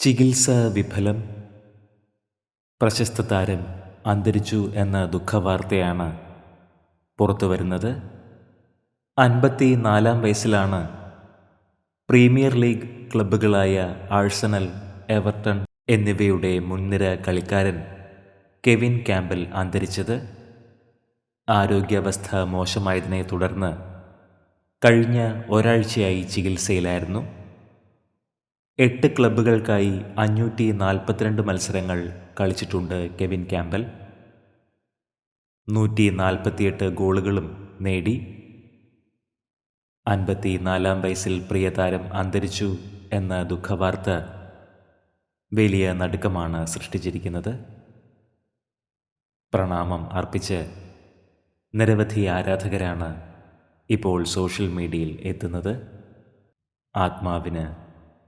ചികിത്സ വിഫലം. പ്രശസ്ത താരം അന്തരിച്ചു എന്ന ദുഃഖവാർത്തയാണ് പുറത്തു വരുന്നത്. അൻപത്തി നാലാം വയസ്സിലാണ് പ്രീമിയർ ലീഗ് ക്ലബ്ബുകളായ ആഴ്സണൽ എവർട്ടൺ എന്നിവയുടെ മുൻനിര കളിക്കാരൻ കെവിൻ ക്യാമ്പൽ അന്തരിച്ചത്. ആരോഗ്യാവസ്ഥ മോശമായതിനെ തുടർന്ന് കഴിഞ്ഞ ഒരാഴ്ചയായി ചികിത്സയിലായിരുന്നു. എട്ട് ക്ലബ്ബുകൾക്കായി അഞ്ഞൂറ്റി നാൽപ്പത്തിരണ്ട് മത്സരങ്ങൾ കളിച്ചിട്ടുണ്ട് കെവിൻ ക്യാമ്പൽ. നൂറ്റി നാൽപ്പത്തിയെട്ട് ഗോളുകളും നേടി. അൻപത്തി നാലാം വയസ്സിൽ പ്രിയതാരം അന്തരിച്ചു എന്ന ദുഃഖവാർത്ത വലിയ നടുക്കമാണ് സൃഷ്ടിച്ചിരിക്കുന്നത്. പ്രണാമം അർപ്പിച്ച് നിരവധി ആരാധകരാണ് ഇപ്പോൾ സോഷ്യൽ മീഡിയയിൽ എത്തുന്നത്. ആത്മാവിന്